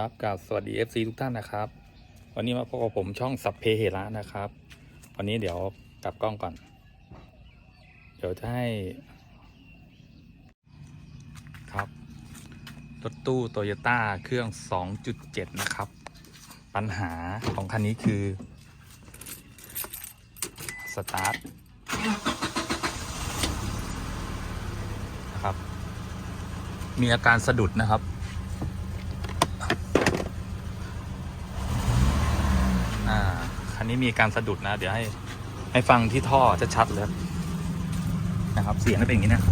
ครับกับสวัสดี FC ทุกท่านนะครับ วันนี้มาพบกับผมช่องสัพเพเหระนะครับ วันนี้เดี๋ยวกลับกล้องก่อน เดี๋ยวจะให้ครับรถตู้โตโยต้าเครื่อง 2.7 นะครับ ปัญหาของคันนี้คือ สตาร์ทนะครับ มีอาการสะดุดนะครับ อ่า คั นนี้มีการสะดุดนะ เดี๋ยวให้ให้ฟังที่ท่อจะชัดเลยนะครับ เสียงเป็นอย่างนี้นะ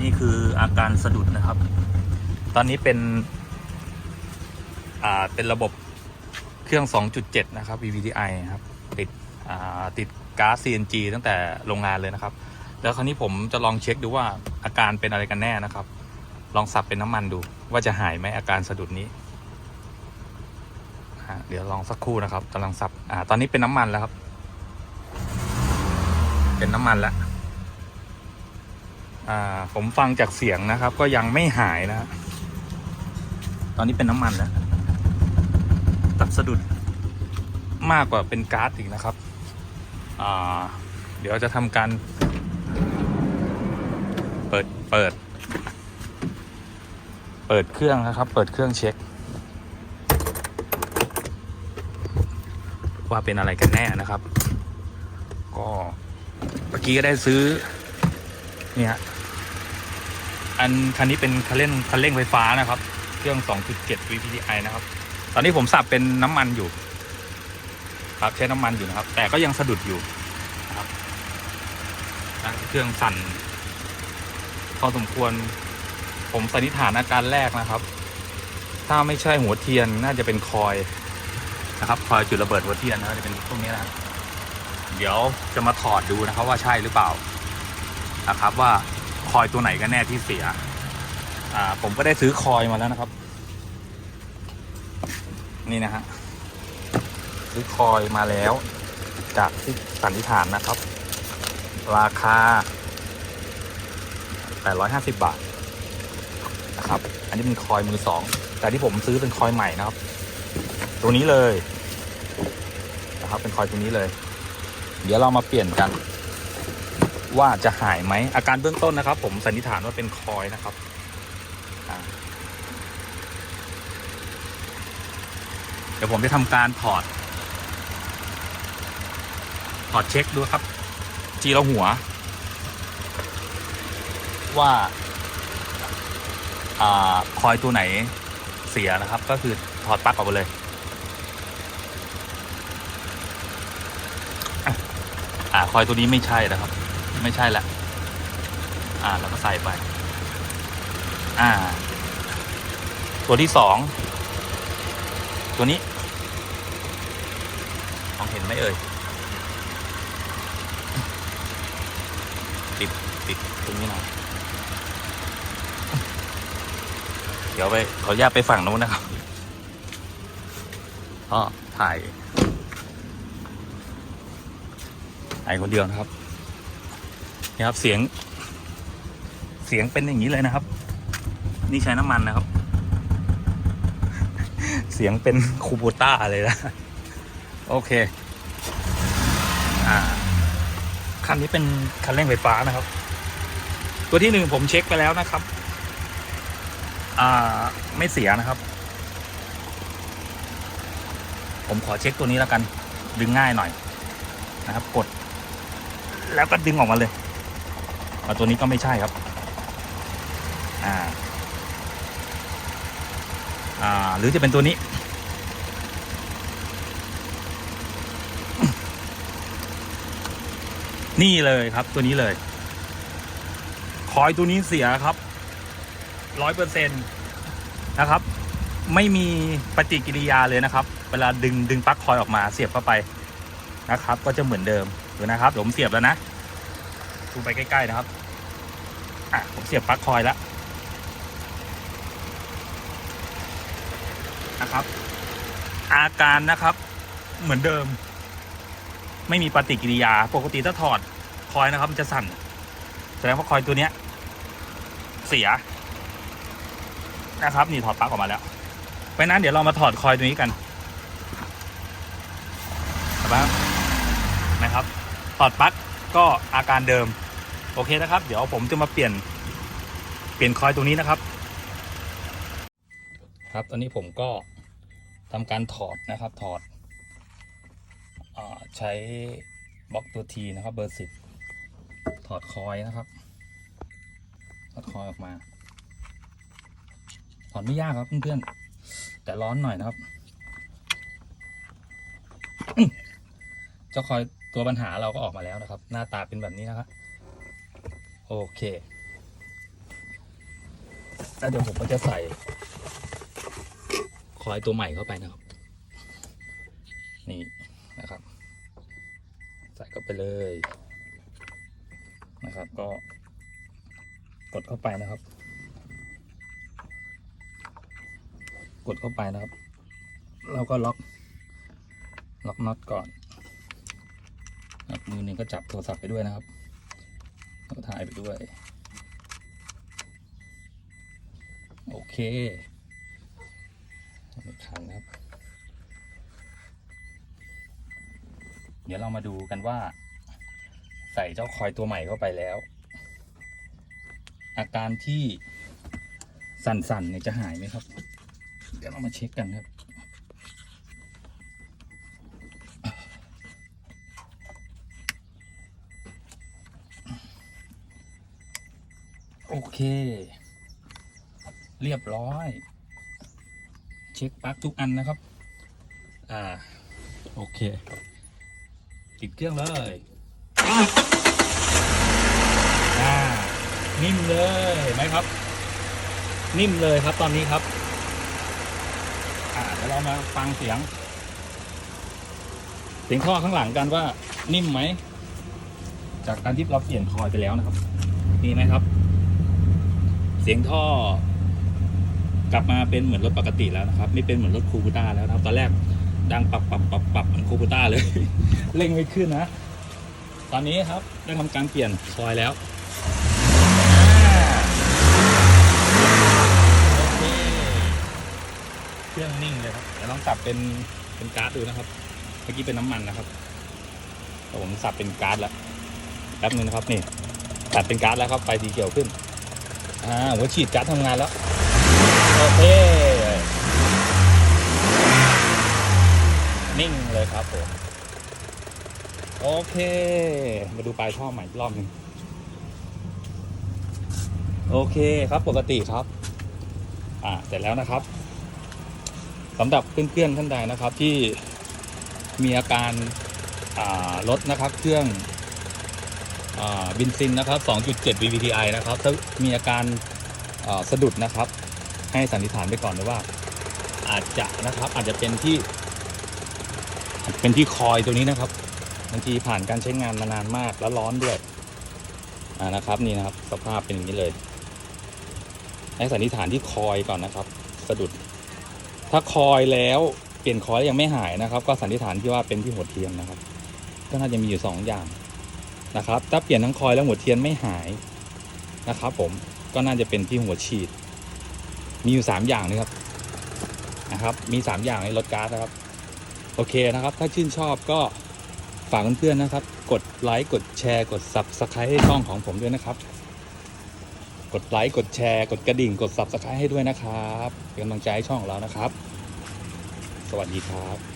นี่คืออาการสะดุดนะครับ ตอนนี้เป็น อ่า เป็นระบบเครื่อง 2.7 นะครับ VVDI ครับ ติด อ่า ติดก๊าซ CNG ตั้งแต่โรงงานเลยนะครับ แล้วคราวนี้ผมจะลองเช็คดูว่าอาการเป็นอะไรกันแน่นะครับ ลองสับเป็นน้ำมันดู ว่าจะหายไหมอาการสะดุดนี้ เดี๋ยวลองสักครู่นะครับกำลังสับอ่าตอนนี้เป็นน้ำมันแล้วครับ เป็นน้ำมันแล้วอ่าผมฟังจากเสียงนะครับ ก็ยังไม่หายนะตอนนี้เป็นน้ำมันแล้วตับสะดุดมากกว่าเป็นก๊าซอีกนะครับอ่าเดี๋ยวจะทำการ เปิดเปิด เปิดเครื่องนะครับ เปิดเครื่องเช็ค ว่าเป็นอะไรกันแน่นะครับ ก็เมื่อกี้ก็ได้ซื้อ เนี่ยอันคันนี้เป็นคันเร่งคันเร่งไฟฟ้านะครับ เครื่อง 2.7 VPDI นะครับ ตอนนี้ผมสับเป็นน้ำมันอยู่ ครับใช้น้ำมันอยู่นะครับ แต่ก็ยังสะดุดอยู่นะครับเครื่องสั่นพอสมควร ผมสันนิษฐานอาการแรกนะครับ ถ้าไม่ใช่หัวเทียนน่าจะเป็นคอย นะครับคอยจุดระเบิดหัวเทียนนะครับจะเป็นพวกนี้นะครับเดี๋ยวจะมาถอดดูนะครับว่าใช่หรือเปล่านะครับ ว่าคอยตัวไหนกันแน่ที่เสีย อ่า ผมก็ได้ซื้อคอยมาแล้วนะครับ นี่นะฮะซื้อคอยมาแล้ว จากที่สันนิษฐานนะครับ ราคา 850 บาทนะครับ อันนี้เป็นคอยมือสองแต่ที่ผมซื้อเป็นคอยใหม่นะครับ ตัวนี้เลยนะครับเป็นคอยตัวนี้เลย เดี๋ยวเรามาเปลี่ยนกัน ว่าจะหายไหมอาการเบื้องต้นนะครับ ผมสันนิษฐานว่าเป็นคอยนะครับเดี๋ยวผมจะทำการถอด ถอดเช็คดูครับ จีละหัว ว่าอ่าคอยตัวไหนเสียนะครับ ก็คือถอดปลั๊กออกไปเลย อ่า คอยตัวนี้ไม่ใช่นะครับ ไม่ใช่ละอ่าแล้วก็ใส่ไป อ่า ตัวที่สองตัวนี้มองเห็นไหมเอ่ยติดติดตรงนี้หน่อยเดี๋ยวไปขออนุญาตไปฝั่งนู้นนะครับก็ถ่าย ถ่ายคนเดียวนะครับนี่ครับเสียง เสียงเป็นอย่างนี้เลยนะครับ นี่ใช้น้ำมันนะครับ เสียงเป็นคูโบต้าเลยนะ โอเค อ่าคันนี้เป็นคันเร่งไฟฟ้านะครับ ตัวที่หนึ่งผมเช็คไปแล้วนะครับ อ่าไม่เสียนะครับ ผมขอเช็คตัวนี้แล้วกัน ดึงง่ายหน่อยนะครับ กด แล้วก็ดึงออกมาเลยเอาตัวนี้ก็ไม่ใช่ครับ อ่า อ่า หรือจะเป็นตัวนี้ นี่เลยครับตัวนี้เลย คอยตัวนี้เสียครับร้อยเปอร์เซ็นต์นะครับ ไม่มีปฏิกิริยาเลยนะครับ เวลาดึงดึงปลั๊กคอยออกมาเสียบเข้าไปนะครับ ก็จะเหมือนเดิม ดูนะครับผมเสียบแล้วนะดูไปใกล้ๆนะครับอะผมเสียบปลั๊กคอยแล้วนะครับ อาการนะครับเหมือนเดิม ไม่มีปฏิกิริยาปกติถ้าถอดคอยนะครับ มันจะสั่นแสดงว่าคอยตัวเนี้ย เสียนะครับ นี่ถอดปลั๊กออกมาแล้วเพราะนั้นเดี๋ยวเรามาถอดคอยตัวนี้กันนะครับนะครับ ถอดปลั๊กก็อาการเดิม โอเคนะครับ เดี๋ยวผมจะมาเปลี่ยน เปลี่ยนคอยตัวนี้นะครับ ครับตอนนี้ผมก็ทำการถอดนะครับ ถอดอใช้บล็อกตัวทีนะครับ เบอร์สิบถอดคอยนะครับ ถอดคอยออกมา ถอดไม่ยากครับเพื่อนๆแต่ร้อนหน่อยนะครับ เจ้าคอย ตัวปัญหาเราก็ออกมาแล้วนะครับ หน้าตาเป็นแบบนี้นะครับโอเคแล้วเดี๋ยวผมก็จะใส่คอยตัวใหม่เข้าไปนะครับ นี่นะครับ ใส่เข้าไปเลยนะครับ ก็กดเข้าไปนะครับ กดเข้าไปนะครับ แล้วก็ล็อก ล็อกน็อตก่อน มือหนึ่งก็จับโทรศัพท์ไปด้วยนะครับแล้วก็ถ่ายไปด้วย โอเคไม่ขันนะครับ เดี๋ยวเรามาดูกันว่า ใส่เจ้าคอยตัวใหม่เข้าไปแล้ว อาการที่สั่นๆเนี่ยจะหายไหมครับ เดี๋ยวเรามาเช็คกันครับ โอเค เรียบร้อย เช็คปลั๊กทุกอันนะครับ อ่า โอเค ติดเครื่องเลยอ่านิ่มเลยเห็นไหมครับ นิ่มเลยครับตอนนี้ครับ อ่าเดี๋ยวเรามาฟังเสียง เสียงท่อข้างหลังกันว่านิ่มไหม จากการที่เราเปลี่ยนคอยไปแล้วนะครับมีไหมครับ เสียงท่อกลับมาเป็นเหมือนรถปกติแล้วนะครับ ไม่เป็นเหมือนรถคูบูต้าแล้วนะครับ ตอนแรกดังปับปับปับปับเหมือนคูบูต้าเลย เร่งไม่ขึ้นนะ ตอนนี้ครับได้ทำการเปลี่ยนคอยแล้วอ่าโอเคเครื่องนิ่งเลยครับเดี๋ยวลองสับเป็นเป็นการ์ดดูนะครับ เมื่อกี้เป็นน้ำมันนะครับแต่ผมสับเป็นการ์ดแล้วแป๊บนึงนะครับนี่ตัดเป็นการ์ดแล้วครับไฟสีเขียวขึ้น อ่าหัวฉีดการ์ดทำงานแล้ว โอเค นิ่งเลยครับผม โอเค มาดูปลายท่อใหม่อีกรอบหนึ่งโอเคครับปกติครับ อ่าเสร็จแล้วนะครับสำหรับเพื่อนๆท่านใดนะครับที่มีอาการอ่ารถนะครับเครื่อง บินซินนะครับ 2.7 VVTi นะครับ ถ้ามีอาการาสะดุดนะครับ ให้สันนิษฐานไปก่อนเลยว่า อาจจะนะครับอาจจะเป็นที่เป็นที่คอยตัวนี้นะครับบางทีผ่านการใช้งานมานานมากแล้วร้อนด้วยนะครับนี่นะครับ สภาพเป็นอย่างนี้เลย ให้สันนิษฐานที่คอยก่อนนะครับ สะดุด ถ้าคอยแล้วเปลี่ยนคอยแล้วยังไม่หายนะครับ ก็สันนิษฐานที่ว่าเป็นที่หัวเทียนนะครับ ก็น่าจะมีอยู่สองอย่าง นะครับ ถ้าเปลี่ยนทั้งคอยแล้วหัวเทียนไม่หายนะครับ ผมก็น่าจะเป็นที่หัวฉีด มีอยู่สามอย่างนะครับนะครับ มีสามอย่างในรถก๊าซนะครับ โอเคนะครับ ถ้าชื่นชอบก็ฝากเพื่อนๆนะครับ กดไลค์กดแชร์กด subscribe ให้ช่องของผมด้วยนะครับ กดไลค์กดแชร์กดกระดิ่งกด subscribe ให้ด้วยนะครับเป็นกำลังใจให้ช่องเรานะครับ สวัสดีครับ